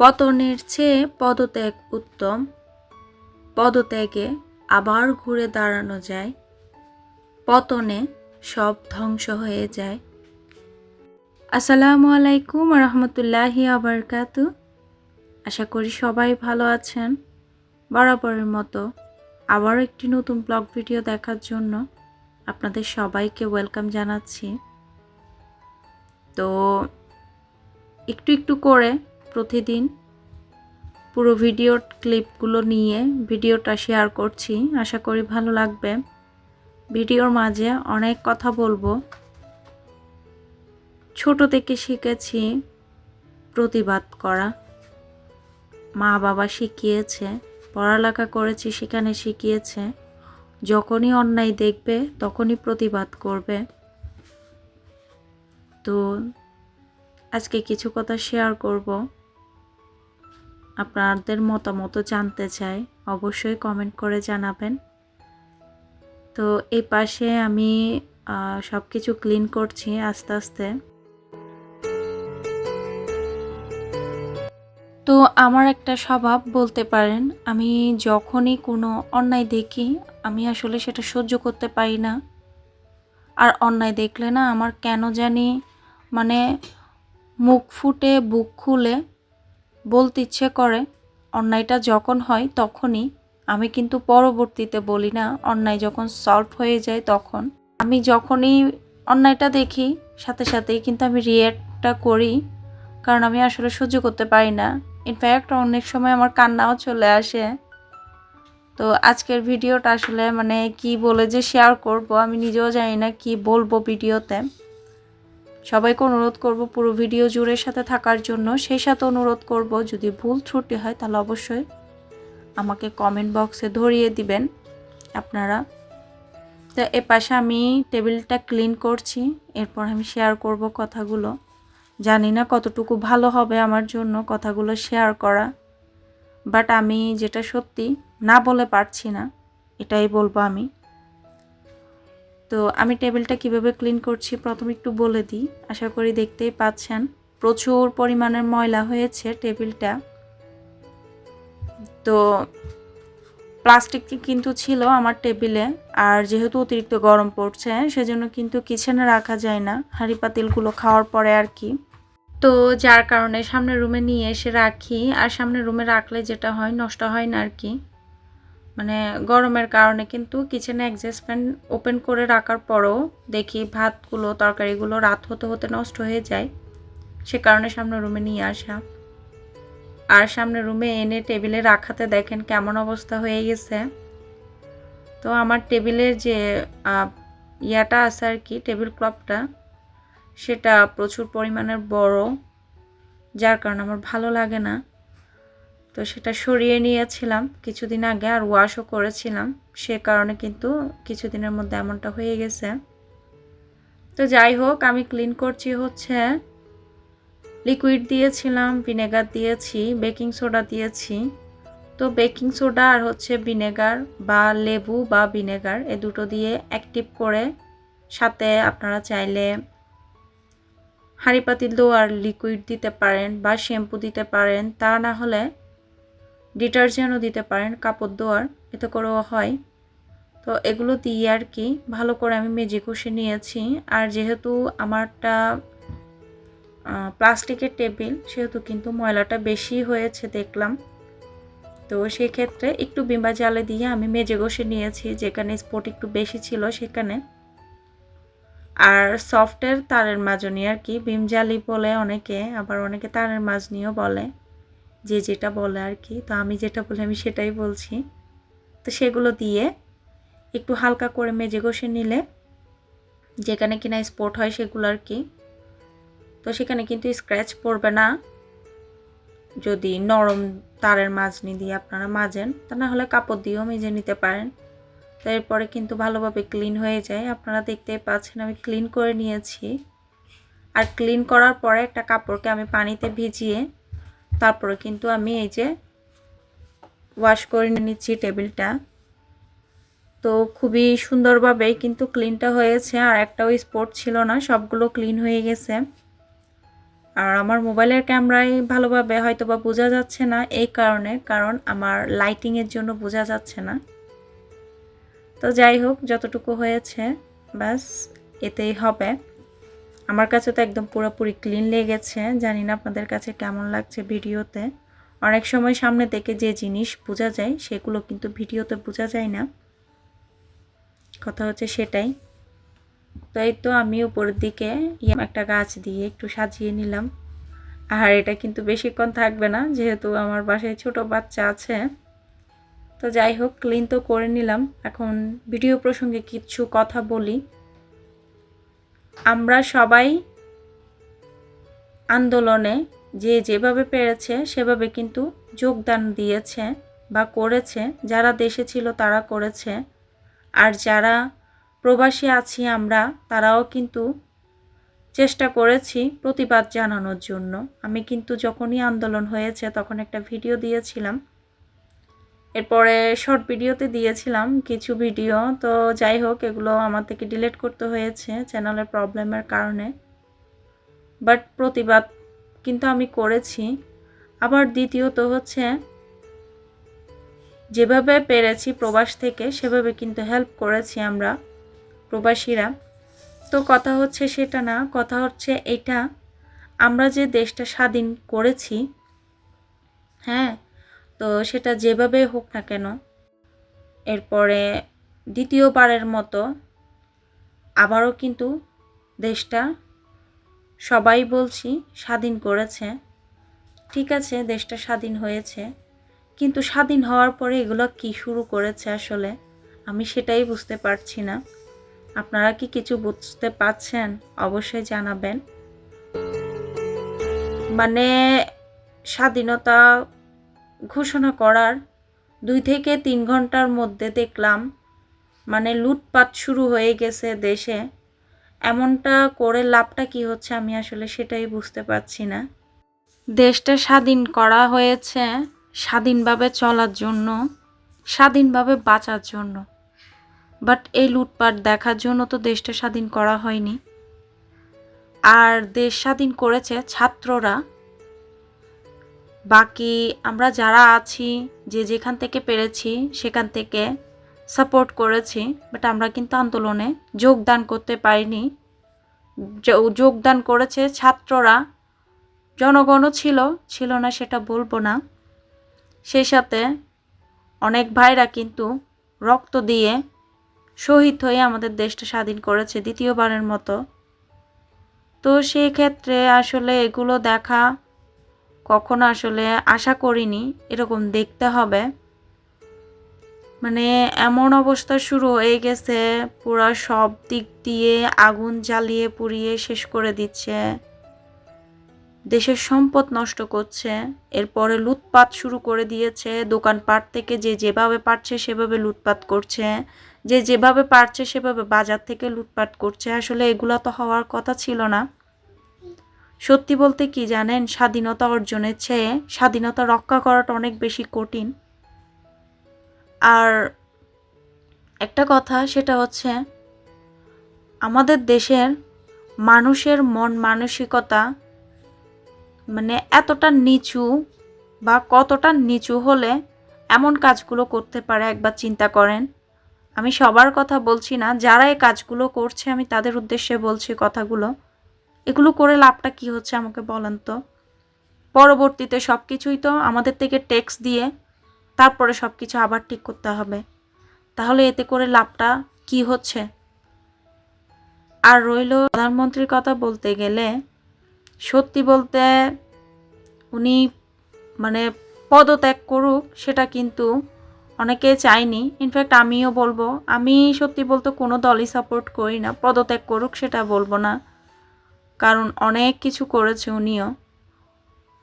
পতনের চেয়ে পদত্যাগ উত্তম। পদত্যাগে আবার ঘুরে দাঁড়ানো যায়। পতনে সব ধ্বংস হয়ে যায়। আসসালামু আলাইকুম রহমতুল্লাহি আবরকাত আশা করি সবাই ভালো আছেন। বরাবরের মতো আবার একটি নতুন ব্লগ ভিডিও দেখার জন্য আপনাদের সবাইকে ওয়েলকাম জানাচ্ছি। তো একটু একটু করে প্রতিদিন পুরো ভিডিওর ক্লিপগুলো নিয়ে ভিডিওটা শেয়ার করছি। আশা করি ভালো লাগবে। ভিডিওর মাঝে অনেক কথা বলব। ছোট থেকে শিখেছি প্রতিবাদ করা। মা বাবা শিখিয়েছে, পড়ালেখা করেছি, সেখানে শিখিয়েছে। যখনই অন্যায় দেখবে, তখনই প্রতিবাদ করবে। তো আজকে কিছু কথা শেয়ার করব। আপনাদের মতামত জানতে চাই, অবশ্যই কমেন্ট করে জানাবেন। তো এই পাশে আমি সব কিছু ক্লিন করছি আস্তে আস্তে। তো আমার একটা স্বভাব বলতে পারেন, আমি যখনই কোনো অন্যায় দেখি, আমি আসলে সেটা সহ্য করতে পারি না। আর অন্যায় দেখলে না আমার কেন জানি মানে মুখ ফুটে, বুক খুলে বলতে ইচ্ছে করে, অন্যায়টা যখন হয় তখনই। আমি কিন্তু পরবর্তীতে বলি না, অন্যায় যখন সলভ হয়ে যায় তখন। আমি যখনই অন্যায়টা দেখি, সাথে সাথেই কিন্তু আমি রিয়েক্টটা করি, কারণ আমি আসলে সহ্য করতে পারি না। ইনফ্যাক্ট অনেক সময় আমার কান্নাও চলে আসে। তো আজকের ভিডিওটা আসলে মানে কি বলে যে শেয়ার করব, আমি নিজেও জানি না কি বলব ভিডিওতে সবাইকে অনুরোধ করব পুরো ভিডিও জুড়ে সাথে থাকার জন্য। সেই সাথে অনুরোধ করব, যদি ভুল ত্রুটি হয় তাহলে অবশ্যই আমাকে কমেন্ট বক্সে ধরিয়ে দিবেন আপনারা। তো এ পাশে আমি টেবিলটা ক্লিন করছি, এরপর আমি শেয়ার করব কথাগুলো। জানি না কতটুকু ভালো হবে আমার জন্য কথাগুলো শেয়ার করা বাট আমি যেটা সত্যি না বলে পারছি না, এটাই বলব আমি। তো আমি টেবিলটা কীভাবে ক্লিন করছি প্রথমে একটু বলে দিই। আশা করি দেখতেই পাচ্ছেন। প্রচুর পরিমাণের ময়লা হয়েছে টেবিলটা। তো প্লাস্টিক কিন্তু ছিল আমার টেবিলে। আর যেহেতু অতিরিক্ত গরম পড়ছে, সেজন্য কিন্তু কিচেনে রাখা যায় না। হাঁড়ি পাতিলগুলো খাওয়ার পরে আর কি। তো যার কারণে সামনের রুমে নিয়ে এসে রাখি। আর সামনের রুমে রাখলে যেটা হয়, নষ্ট হয় না আর কি। মানে গরমের কারণে কিন্তু কিচেনে অ্যাডজাস্ট ফ্যান ওপেন করে রাখার পরও দেখি ভাতগুলো, তরকারিগুলো রাত হতে হতে নষ্ট হয়ে যায়। সে কারণে সামনে রুমে নিয়ে আসা। আর সামনে রুমে এনে টেবিলে রাখাতে দেখেন কেমন অবস্থা হয়ে গেছে। তো আমার টেবিলের যে ইয়াটা আছে আর কি টেবিল ক্লপটা সেটা প্রচুর পরিমাণের বড়, যার কারণে আমার ভালো লাগে না। তো সেটা সরিয়ে নিয়েছিলাম কিছুদিন আগে আর ওয়াশও করেছিলাম। সে কারণে কিন্তু কিছুদিনের মধ্যে এমনটা হয়ে গেছে। তো যাই হোক, আমি ক্লিন করছি হচ্ছে লিকুইড দিয়েছিলাম ভিনেগার দিয়েছি বেকিং সোডা দিয়েছি। তো বেকিং সোডা আর হচ্ছে ভিনেগার বা লেবু বা ভিনেগার এ দুটো দিয়ে অ্যাক্টিভ করে, সাথে আপনারা চাইলে হাঁড়ি পাতিল দো আর লিকুইড দিতে পারেন বা শ্যাম্পু দিতে পারেন। তা না হলে ডিটারজেন্টও দিতে পারেন, কাপড় ধোয়ার, এতে করেও হয়। তো এগুলো দিয়ে আর কি, ভালো করে আমি মেজে কষে নিয়েছি। আর যেহেতু আমারটা প্লাস্টিকের টেবিল, সেহেতু কিন্তু ময়লাটা বেশি হয়েছে দেখলাম। তো সেই ক্ষেত্রে একটু বিম্বা জালে দিয়ে আমি মেজে কষে নিয়েছি, যেখানে স্পট একটু বেশি ছিল সেখানে। আর সফটের তারের মাজনি আর কি, বিম জালি বলে অনেকে, আবার অনেকে তারের মাজনিও বলে। যে যেটা বলে আর কি, তো আমি যেটা বলি আমি সেটাই বলছি। তো সেগুলো দিয়ে একটু হালকা করে মেজে ঘষে নিলে যেখানে কিনা স্পট হয় সেগুলো আর কি, তো সেখানে কিন্তু স্ক্র্যাচ পড়বে না। যদি নরম তারের মাজনি দিয়ে আপনারা মাজেন, তা না হলে কাপড় দিয়েও মেজে নিতে পারেন। তো এরপরে কিন্তু ভালোভাবে ক্লিন হয়ে যায়। আপনারা দেখতেই পাচ্ছেন আমি ক্লিন করে নিয়েছি। আর ক্লিন করার পরে একটা কাপড়কে আমি পানিতে ভিজিয়ে তারপরে কিন্তু আমি এই যে ওয়াশ করে নিচ্ছি টেবিলটা। তো খুবই সুন্দরভাবে কিন্তু ক্লিনটা হয়েছে, আর একটাও স্পট ছিল না, সবগুলো ক্লিন হয়ে গেছে। আর আমার মোবাইলের ক্যামেরায় ভালোভাবে হয়তো বা বোঝা যাচ্ছে না এই কারণে, কারণ আমার লাইটিংয়ের জন্য বোঝা যাচ্ছে না। তো যাই হোক, যতটুকু হয়েছে, ব্যাস, এতেই হবে। আমার কাছে তো একদম পুরোপুরি ক্লিন লেগেছে। জানি না আপনাদের কাছে কেমন লাগছে ভিডিওতে। অনেক সময় সামনে থেকে যে জিনিস বোঝা যায়, সেগুলো কিন্তু ভিডিওতে বোঝা যায় না। কথা হচ্ছে সেটাই। তো এই তো আমি উপরের দিকে একটা গাছ দিয়ে একটু সাজিয়ে নিলাম। আর এটা কিন্তু বেশিক্ষণ থাকবে না, যেহেতু আমার বাসায় ছোট বাচ্চা আছে। তো যাই হোক ক্লিন তো করে নিলাম। এখন ভিডিও প্রসঙ্গে কিছু কথা বলি। আমরা সবাই আন্দোলনে যে যেভাবে পেরেছে, সেভাবে কিন্তু যোগদান দিয়েছে বা করেছে। যারা দেশে ছিল, তারা করেছে। আর যারা প্রবাসী আছি আমরা, তারাও কিন্তু চেষ্টা করেছি প্রতিবাদ জানানোর জন্য। আমি কিন্তু যখনই আন্দোলন হয়েছে, তখন একটা ভিডিও দিয়েছিলাম। এরপরে শর্ট ভিডিওতে দিয়েছিলাম কিছু ভিডিও তো যাই হোক, এগুলো আমার থেকে ডিলিট করতে হয়েছে চ্যানেলের প্রবলেমের কারণে। বাট প্রতিবাদ কিন্তু আমি করেছি। আবার দ্বিতীয়ত হচ্ছে, যেভাবে পেরেছি প্রবাস থেকে, সেভাবে কিন্তু হেল্প করেছি আমরা প্রবাসীরা। তো কথা হচ্ছে সেটা না, কথা হচ্ছে এটা, আমরা যে দেশটা স্বাধীন করেছি হ্যাঁ তো সেটা যেভাবে হোক না কেন, এরপরে দ্বিতীয়বারের মতো আবারও কিন্তু দেশটা সবাই বলছি স্বাধীন করেছে। ঠিক আছে, দেশটা স্বাধীন হয়েছে, কিন্তু স্বাধীন হওয়ার পরে এগুলো কি শুরু করেছে আসলে? আমি সেটাই বুঝতে পারছি না। আপনারা কি কিছু বুঝতে পারছেন অবশ্যই জানাবেন। মানে স্বাধীনতা ঘোষণা করার দুই থেকে তিন ঘণ্টার মধ্যে দেখলাম মানে লুটপাট শুরু হয়ে গেছে দেশে। এমনটা করে লাভটা কি হচ্ছে আমি আসলে সেটাই বুঝতে পারছি না। দেশটা স্বাধীন করা হয়েছে স্বাধীনভাবে চলার জন্য, স্বাধীনভাবে বাঁচার জন্য। বাট এই লুটপাট দেখার জন্য তো দেশটা স্বাধীন করা হয়নি। আর দেশ স্বাধীন করেছে ছাত্ররা বাকি আমরা যারা আছি, যে যেখান থেকে পেরেছি, সেখান থেকে সাপোর্ট করেছি বাট আমরা কিন্তু আন্দোলনে যোগদান করতে পারিনি। যোগদান করেছে ছাত্ররা। জনগণও ছিল ছিল না সেটা বলব না। সেই সাথে অনেক ভাইরা কিন্তু রক্ত দিয়ে শহীদ হয়ে আমাদের দেশটা স্বাধীন করেছে দ্বিতীয়বারের মতো। তো সেই ক্ষেত্রে আসলে এগুলো দেখা কখনো আসলে আশা করিনি, এরকম দেখতে হবে। মানে এমন অবস্থা শুরু হয়ে গেছে, পুরা সব দিক দিয়ে আগুন জ্বালিয়ে পুড়িয়ে শেষ করে দিচ্ছে। দেশের সম্পদ নষ্ট করছে, এরপরে লুটপাট শুরু করে দিয়েছে, দোকানপাট থেকে যে যেভাবে পারছে সেভাবে লুটপাট করছে, যে যেভাবে পারছে সেভাবে বাজার থেকে লুটপাট করছে। আসলে এগুলো তো হওয়ার কথা ছিল না। সত্যি বলতে কি জানেন, স্বাধীনতা অর্জনের চেয়ে স্বাধীনতা রক্ষা করাটা অনেক বেশি কঠিন। আর একটা কথা, সেটা হচ্ছে আমাদের দেশের মানুষের মন মানসিকতা মানে এতটা নিচু বা কতটা নিচু হলে এমন কাজগুলো করতে পারে, একবার চিন্তা করেন। আমি সবার কথা বলছি না, যারা এই কাজগুলো করছে, আমি তাদের উদ্দেশ্যে বলছি কথাগুলো। এগুলো করে লাভটা কি হচ্ছে আমাকে বলেন তো? পরবর্তীতে সব কিছুই তো আমাদের থেকে ট্যাক্স দিয়ে তারপরে সব কিছু আবার ঠিক করতে হবে। তাহলে এতে করে লাভটা কি হচ্ছে? আর রইল প্রধানমন্ত্রীর কথা বলতে গেলে, সত্যি বলতে উনি মানে পদত্যাগ করুক সেটা কিন্তু অনেকে চায়নি। ইনফ্যাক্ট আমিও বলব, আমি সত্যি বলতে কোনো দলই সাপোর্ট করি না। পদত্যাগ করুক সেটা বলব না। কারণ অনেক কিছু করেছে উনিও।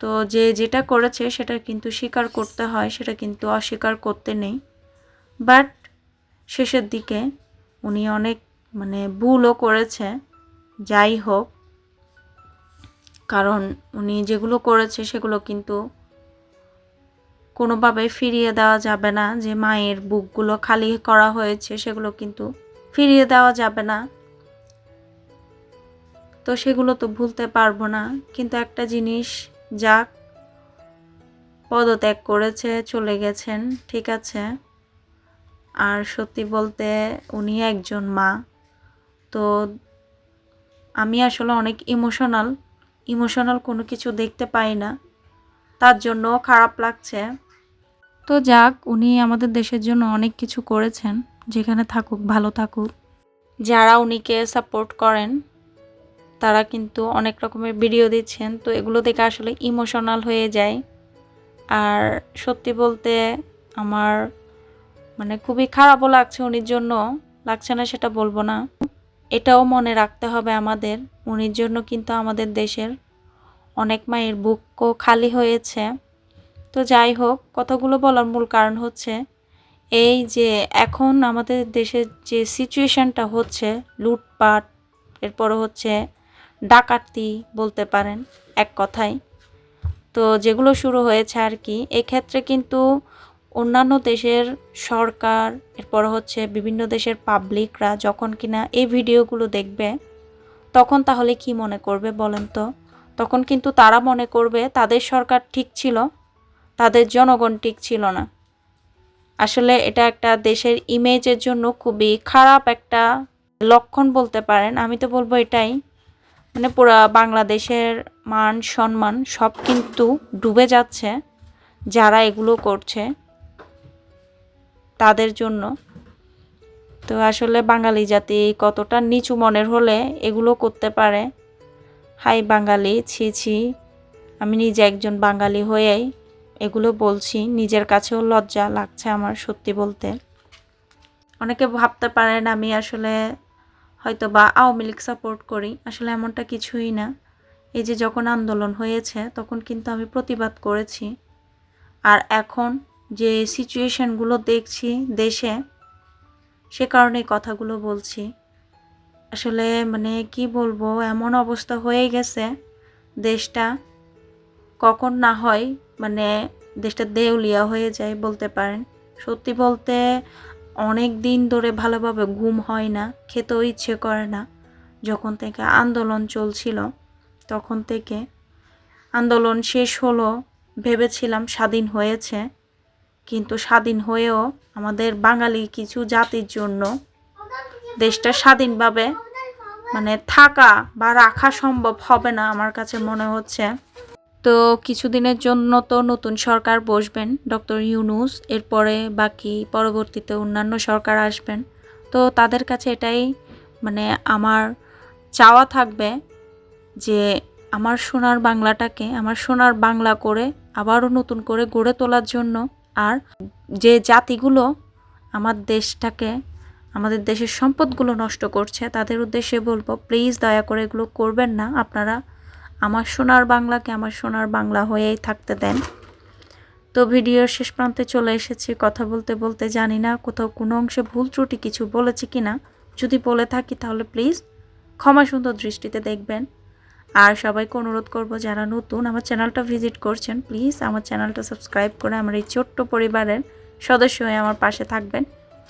তো যে যেটা করেছে সেটা কিন্তু স্বীকার করতে হয়, সেটা কিন্তু অস্বীকার করতে নেই। বাট শেষের দিকে উনি অনেক মানে ভুলও করেছে, যাই হোক। কারণ উনি যেগুলো করেছে সেগুলো কিন্তু কোনোভাবে ফিরিয়ে দেওয়া যাবে না। যে মায়ের বুকগুলো খালি করা হয়েছে সেগুলো কিন্তু ফিরিয়ে দেওয়া যাবে না। তো সেগুলো তো ভুলতে পারব না। কিন্তু একটা জিনিস, যাক, পদত্যাগ করেছে, চলে গেছেন, ঠিক আছে। আর সত্যি বলতে উনি একজন মা। তো আমি আসলে অনেক ইমোশনাল ইমোশনাল কোনো কিছু দেখতে পাই না। তার জন্য খারাপ লাগছে। তো যাক, উনি আমাদের দেশের জন্য অনেক কিছু করেছেন, যেখানে থাকুক, ভালো থাকুক। যারা উনিকে সাপোর্ট করেন তারা কিন্তু অনেক রকমের ভিডিও দিচ্ছেন। তো এগুলো দেখে আসলে ইমোশনাল হয়ে যায়। আর সত্যি বলতে আমার মানে খুবই খারাপও লাগছে উনির জন্য। লাগছে না সেটা বলব না। এটাও মনে রাখতে হবে আমাদের। উনির জন্য কিন্তু আমাদের দেশের অনেক মায়ের বুকও খালি হয়েছে। তো যাই হোক, কথাগুলো বলার মূল কারণ হচ্ছে এই যে এখন আমাদের দেশের যে সিচুয়েশানটা হচ্ছে, লুটপাট এরপরে হচ্ছে ডাকাতি বলতে পারেন এক কথায়। তো যেগুলো শুরু হয়েছে আর কি, এক্ষেত্রে কিন্তু অন্যান্য দেশের সরকার, এরপর হচ্ছে বিভিন্ন দেশের পাবলিকরা যখন কিনা এই ভিডিওগুলো দেখবে, তখন তাহলে কি মনে করবে বলেন তো? তখন কিন্তু তারা মনে করবে তাদের সরকার ঠিক ছিল, তাদের জনগণ ঠিক ছিল না। আসলে এটা একটা দেশের ইমেজের জন্য খুবই খারাপ একটা লক্ষণ বলতে পারেন। আমি তো বলব এটাই মানে পুরা বাংলাদেশের মান, সম্মান সব কিন্তু ডুবে যাচ্ছে যারা এগুলো করছে তাদের জন্য। তো আসলে বাঙালি জাতি কতটা নিচু মনের হলে এগুলো করতে পারে? হাই বাঙালি, ছি ছি, আমি নিজে একজন বাঙালি হয়েই এগুলো বলছি। নিজের কাছেও লজ্জা লাগছে আমার সত্যি বলতে। অনেকে ভাবতে পারেন আমি আসলে হয়তো বা আওয়ামী লীগ সাপোর্ট করি। আসলে এমনটা কিছুই না। এই যে যখন আন্দোলন হয়েছে, তখন কিন্তু আমি প্রতিবাদ করেছি। আর এখন যে সিচুয়েশনগুলো দেখছি দেশে, সে কারণে কথাগুলো বলছি। আসলে মানে কি বলব, এমন অবস্থা হয়ে গেছে, দেশটা কখন না হয় মানে দেশটা দেউলিয়া হয়ে যায় বলতে পারেন। সত্যি বলতে অনেক দিন ধরে ভালোভাবে ঘুম হয় না, খেতেও ইচ্ছে করে না। যখন থেকে আন্দোলন চলছিল, তখন থেকে আন্দোলন শেষ হলো ভেবেছিলাম স্বাধীন হয়েছে। কিন্তু স্বাধীন হয়েও আমাদের বাঙালি কিছু জাতির জন্য দেশটা স্বাধীনভাবে মানে থাকা বা রাখা সম্ভব হবে না আমার কাছে মনে হচ্ছে। তো কিছুদিনের জন্য তো নতুন সরকার বসবেন, ডক্টর ইউনুস। এরপরে বাকি পরবর্তীতে অন্যান্য সরকার আসবেন। তো তাদের কাছে এটাই মানে আমার চাওয়া থাকবে যে আমার সোনার বাংলাটাকে, আমার সোনার বাংলা করে আবারও নতুন করে গড়ে তোলার জন্য। আর যে জাতিগুলো আমার দেশটাকে, আমাদের দেশের সম্পদগুলো নষ্ট করছে, তাদের উদ্দেশ্যে বলব প্লিজ দয়া করে এগুলো করবেন না। আপনারা আমার সোনার বাংলাকে আমার সোনার বাংলা হয়েই থাকতে দেন। তো ভিডিওর শেষ প্রান্তে চলে এসেছি, কথা বলতে বলতে জানি না কোথাও কোনো অংশে ভুল ত্রুটি কিছু বলেছি কি না যদি বলে থাকি তাহলে প্লিজ ক্ষমা সুন্দর দৃষ্টিতে দেখবেন। আর সবাইকে অনুরোধ করব, যারা নতুন আমার চ্যানেলটা ভিজিট করছেন, প্লিজ আমার চ্যানেলটা সাবস্ক্রাইব করে আমার এই ছোট্ট পরিবারের সদস্য হয়ে আমার পাশে থাকবেন।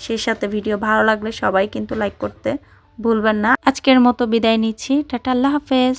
সেই সাথে ভিডিও ভালো লাগলে সবাই কিন্তু লাইক করতে ভুলবেন না। আজকের মতো বিদায় নিচ্ছি। টাটা, আল্লাহ হাফেজ।